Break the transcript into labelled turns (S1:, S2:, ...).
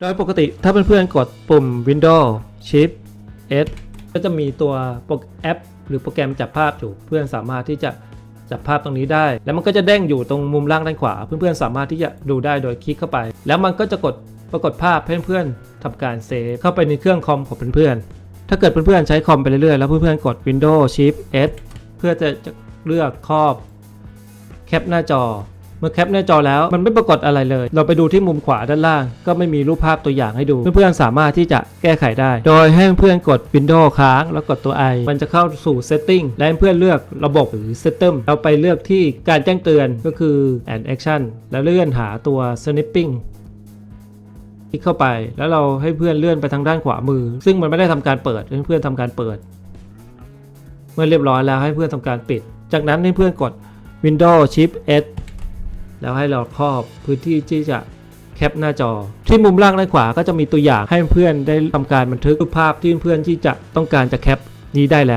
S1: โดยปกติถ้าเพื่อนๆกดปุ่ม Windows Shift S ก็จะมีตัวโปรแอป หรือโปรแกรมจับภาพอยู่ เพื่อนสามารถที่จะจับภาพตรงนี้ได้ แล้วมันก็จะเด้งอยู่ตรงมุมล่างด้านขวา เพื่อนๆสามารถที่จะดูได้โดยคลิกเข้าไป แล้วมันก็จะกดปรากฏภาพเพื่อนๆทำการเซฟเข้าไปในเครื่องคอมของเพื่อนๆถ้าเกิดเพื่อนๆใช้คอมไปเรื่อยๆแล้วเพื่อนๆกด Windows Shift S เพื่อจะจะเลือกครอบแคปหน้าจอ เมื่อแคปหน้าจอแล้วมันไม่ปรากฏอะไรเลย เราไปดูที่มุมขวาด้านล่าง ก็ไม่มีรูปภาพตัวอย่างให้ดู เพื่อนๆสามารถที่จะแก้ไขได้ โดยให้เพื่อนกด Windows ค้างแล้วกดตัว i มันจะเข้าสู่ Setting และเพื่อนเลือกระบบหรือ System เราไปเลือกที่การแจ้งเตือนก็คือ and action แล้วเลื่อนหาตัว snipping คลิกเข้าไปแล้วเราให้เพื่อนเลื่อนไปทางด้านขวามือ ซึ่งมันไม่ได้ทำการเปิดให้เพื่อนทำการเปิด เมื่อเรียบร้อยแล้วให้เพื่อนทำการปิด จากนั้นให้เพื่อนกด Windows Shift S แล้วให้เราครอบพื้นที่ที่จะแคปหน้าจอ ที่มุมล่างด้านขวาก็จะมีตัวอย่างให้เพื่อนได้ทำการบันทึกรูปภาพที่เพื่อนที่จะต้องการจะแคปนี้ได้แล้ว